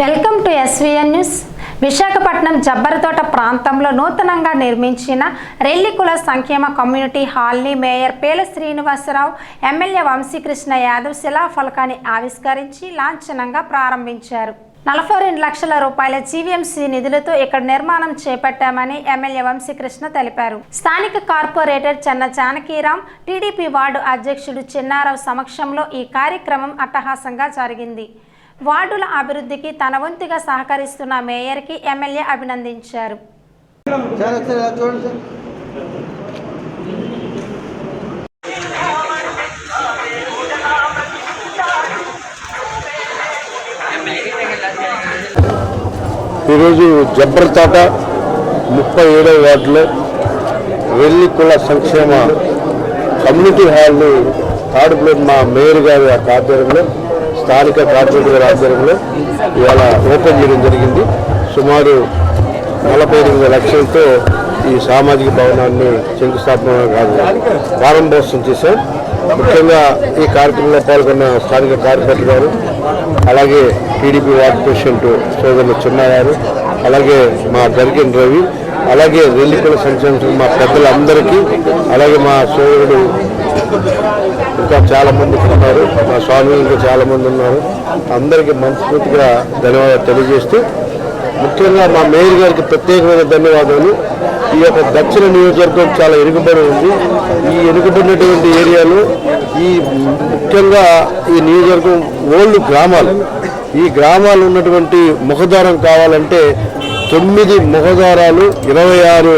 Welcome to SVN news Visakhapatnam Jabbarathota ప్రాంతంలో నూతనంగా నిర్మించిన రెల్లికుల సంక్షేమ కమ్యూనిటీ హాల్ని మేయర్ పేల శ్రీనివాసరావు ఎమ్మెల్యే వంశీకృష్ణ యాదవ్ శిలాఫలకాన్ని ఆవిష్కరించి లాంఛనంగా ప్రారంభించారు. నలభై రెండు లక్షల రూపాయల జీవీఎంసీ నిధులతో ఇక్కడ నిర్మాణం చేపట్టామని ఎమ్మెల్యే వంశీకృష్ణ తెలిపారు. స్థానిక corporator Chenna Janakiram TDP ward అధ్యక్షుడు చిన్నారావు సమక్షంలో ఈ కార్యక్రమం అట్టహాసంగా జరిగింది. వార్డుల అభివృద్ధికి తన వంతుగా సహకరిస్తున్న మేయర్కి ఎమ్మెల్యే అభినందించారు. ఈరోజు జబ్బర్తాట ముప్పై ఏడవ వార్డులో వెల్లి కుల సంక్షేమ కమ్యూనిటీ హాల్ని థర్డ్ ఫ్లోర్ మా మేయర్ గారి ఆధ్వర్యంలో స్థానిక కార్పొరేటర్ రాజ్యంలో ఆధ్వర్యంలో ఇవాళ ఓపెన్ చేయడం జరిగింది. సుమారు నలభై ఎనిమిది లక్షలతో ఈ సామాజిక భవనాన్ని శంకుస్థాపన కాదు ప్రారంభోత్సవం చేశాం. ముఖ్యంగా ఈ కార్యక్రమంలో పాల్గొన్న స్థానిక కార్పొరేటర్ గారు అలాగే టీడీపీ వార్డు ప్రెసిడెంట్ సోదరులు చిన్న గారు అలాగే మా జరిగిన రవి అలాగే రెల్లికుల సంక్షేమ మా పెద్దలందరికీ అలాగే మా సోదరుడు ఇంకా చాలా మంది ఉన్నారు. మా స్వామి ఇంకా చాలా మంది ఉన్నారు. అందరికీ మనస్ఫూర్తిగా ధన్యవాదాలు తెలియజేస్తూ ముఖ్యంగా మా మేయర్ గారికి ప్రత్యేకమైన ధన్యవాదాలు. ఈ యొక్క దక్షిణ నియోజకవర్గం చాలా ఎరుగుబడి ఉంది. ఈ ఎరుగుబడినటువంటి ఏరియాలో ఈ ముఖ్యంగా ఈ నియోజకవర్గం ఓల్డ్ గ్రామాలు. ఈ గ్రామాలు ఉన్నటువంటి ముఖద్వారం కావాలంటే తొమ్మిది ముఖద్వారాలు ఇరవై ఆరు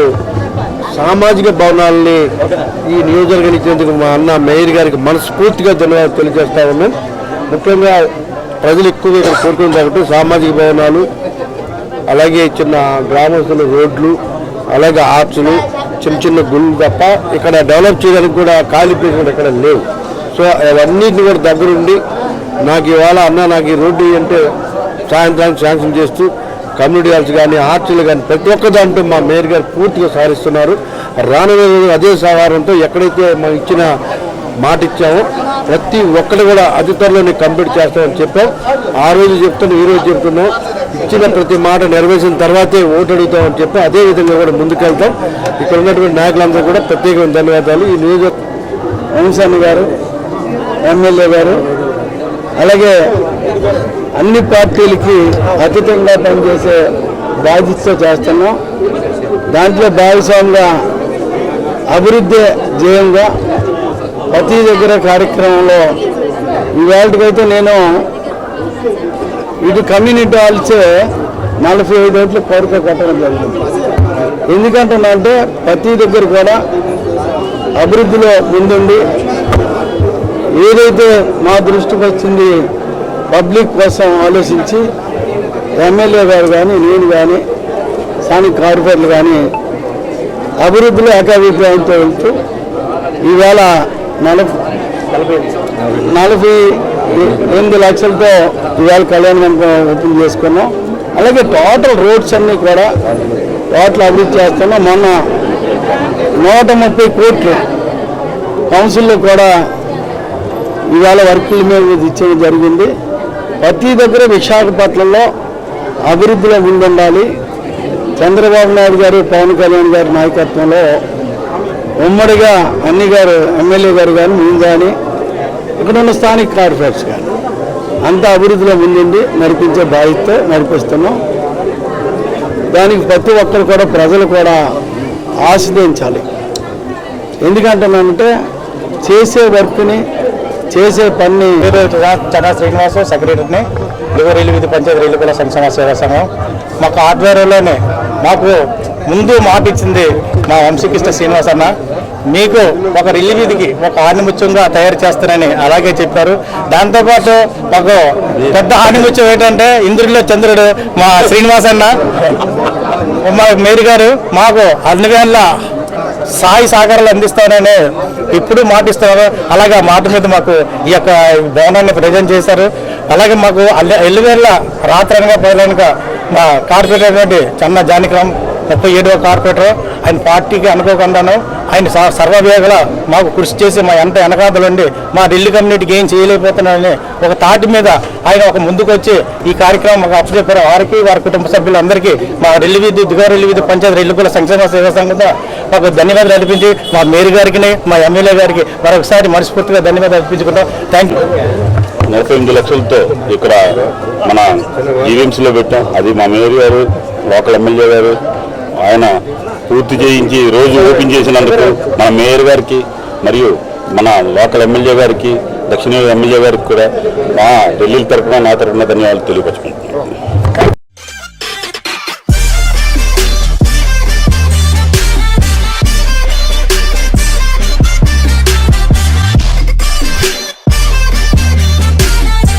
సామాజిక భవనాలని ఈ నియోజకవర్గం ఇచ్చినందుకు మా అన్న మేయర్ గారికి మనస్ఫూర్తిగా ధన్యవాదాలు తెలియజేస్తా ఉన్నాం. ముఖ్యంగా ప్రజలు ఎక్కువగా ఇక్కడ కోరుకుని కాబట్టి సామాజిక భవనాలు అలాగే చిన్న గ్రామస్తుల రోడ్లు అలాగే ఆర్చులు చిన్న చిన్న గుళ్ళు తప్ప ఇక్కడ డెవలప్ చేయడానికి కూడా ఖాళీ ప్లేసులు ఇక్కడ లేవు. సో అవన్నింటిని కూడా దగ్గరుండి నాకు ఇవాళ అన్న నాకు ఈ రోడ్డు అంటే సాయంత్రానికి శాంక్షన్ చేస్తూ కమ్యూనిటీ హాల్స్ కానీ ఆర్చీలు కానీ ప్రతి ఒక్క దాంట్లో మా మేయర్ గారు పూర్తిగా సాధిస్తున్నారు రానున్న రోజులు అదే సహారంతో ఎక్కడైతే మనం ఇచ్చిన మాట ఇచ్చామో ప్రతి ఒక్కటి కూడా అతి త్వరలోనే కంప్లీట్ చేస్తామని చెప్పాం. ఆ రోజు చెప్తున్నాం ఈ రోజు చెప్తున్నాం. ఇచ్చిన ప్రతి మాట నెరవేర్చిన తర్వాతే ఓటు అడుగుతామని చెప్పి. అదే విధంగా కూడా ముందుకెళ్తాం ఇక్కడ ఉన్నటువంటి నాయకులందరూ కూడా ప్రత్యేకమైన ధన్యవాదాలు. ఈ నియోజక వంశాన్ని గారు ఎమ్మెల్యే గారు అలాగే అన్ని పార్టీలకి అతీతంగా పనిచేసే బాధ్యతతో చేస్తున్నాం. దాంట్లో భాగస్వామిగా అభివృద్ధి ధ్యేయంగా ప్రతి దగ్గర కార్యక్రమంలో ఇవాళకైతే నేను ఇటు కమ్యూనిటీ హాల్సే నలభై ఐదు ఓట్ల కోరిక కట్టడం జరిగింది. ఎందుకంటున్నానంటే ప్రతి దగ్గర కూడా అభివృద్ధిలో ముందుండి ఏదైతే మా దృష్టికి వచ్చింది పబ్లిక్ కోసం ఆలోచించి ఎమ్మెల్యే గారు కానీ నేను కానీ స్థానిక కార్పొరేటర్లు కానీ అభివృద్ధిలో ఏకాభిప్రాయంతో వెళ్తూ ఈవేళ నలభై నలభై ఎనిమిది లక్షలతో ఇవాళ కళ్యాణ మండపం ఓపెన్ చేసుకున్నాం. అలాగే టోటల్ రోడ్స్ అన్నీ కూడా టోటల్ అభివృద్ధి చేస్తున్నాం. మొన్న నూట ముప్పై కోట్లు కౌన్సిల్లో కూడా ఇవాళ వర్కుల మీద ఇచ్చేది జరిగింది. ప్రతి దగ్గర విశాఖపట్నంలో అభివృద్ధిలో ముందుండాలి చంద్రబాబు నాయుడు గారు పవన్ కళ్యాణ్ గారి నాయకత్వంలో ఉమ్మడిగా అన్ని గారు ఎమ్మెల్యే గారు కానీ ముందు కానీ ఇక్కడ ఉన్న స్థానిక కార్పొరేట్స్ కానీ అంత అభివృద్ధిలో ముందుండి నడిపించే బాధ్యత నడిపిస్తున్నాం. దానికి ప్రతి ఒక్కరు కూడా ప్రజలు కూడా ఆస్వాదించాలి ఎందుకంటున్నానంటే చేసే వర్క్ని చేసే పని చటా శ్రీనివాస్ సెక్రటరీని యువ విధి పంచాయతీ రైలు కూడా సంక్షేమ సేవా సంఘం. మాకు ఆధ్వర్యంలోనే మాకు ముందు మాట ఇచ్చింది మా వంశీకృష్ణ శ్రీనివాస్ అన్న. మీకు ఒక రిల్లి వీధికి ఒక ఆనిముత్యంగా తయారు చేస్తానని అలాగే చెప్పారు. దాంతోపాటు మాకు పెద్ద ఆనిముత్యం ఏంటంటే ఇంద్రుడిలో చంద్రుడు మా శ్రీనివాస్ అన్న. మా మేరీ గారు మాకు అన్ని వేళ సాయి సాగరాలు అందిస్తానని ఇప్పుడు మాటిస్తున్నారు అలాగే ఆ మాట మీద మాకు ఈ యొక్క భవనాన్ని ప్రజెంట్ చేశారు. అలాగే మాకు ఎల్లువేళ్ళ రాత్రనగా పగలనగా మా కార్పొరేటర్ చన్న జానకిరామ్ ముప్పై ఏడవ కార్పొరేటర్ ఆయన పార్టీకి అనుకోకుండాను ఆయన స- సర్వవేగల మాకు కృషి చేసి మా ఎంత వెనకాదలండి మా ఢిల్లీ కమ్యూనిటీకి ఏం చేయలేకపోతున్నాడని ఒక తాటి మీద ఆయన ఒక ముందుకు వచ్చి ఈ కార్యక్రమం మాకు అప్పచెప్పారు. వారికి వారి కుటుంబ సభ్యులందరికీ మా రెల్లి వీధి దిగువ రెల్లి వీధి పంచాయతీ రెల్లికుల సంక్షేమ సేవా సంఘం మాకు ధన్యవాదాలు అర్పించి మా మేయర్ గారికి మా ఎమ్మెల్యే గారికి మరొకసారి మనస్ఫూర్తిగా ధన్యవాదాలు అర్పించుకుంటాం. థ్యాంక్ యూ నలభై ఎనిమిది లక్షలతో ఇక్కడ మన ఈవెంట్స్లో పెట్టాం. అది మా మేయర్ గారు లోకల్ ఎమ్మెల్యే గారు ఆయన పూర్తి చేయించి రోజు ఓపెన్ చేసినందుకు మన మేయర్ గారికి మరియు మన లోకల్ ఎమ్మెల్యే గారికి దక్షిణ ఎమ్మెల్యే గారికి కూడా మా ఢిల్లీ తరఫున నా తరఫున ధన్యవాదాలు తెలియపరుచుకుంటున్నాను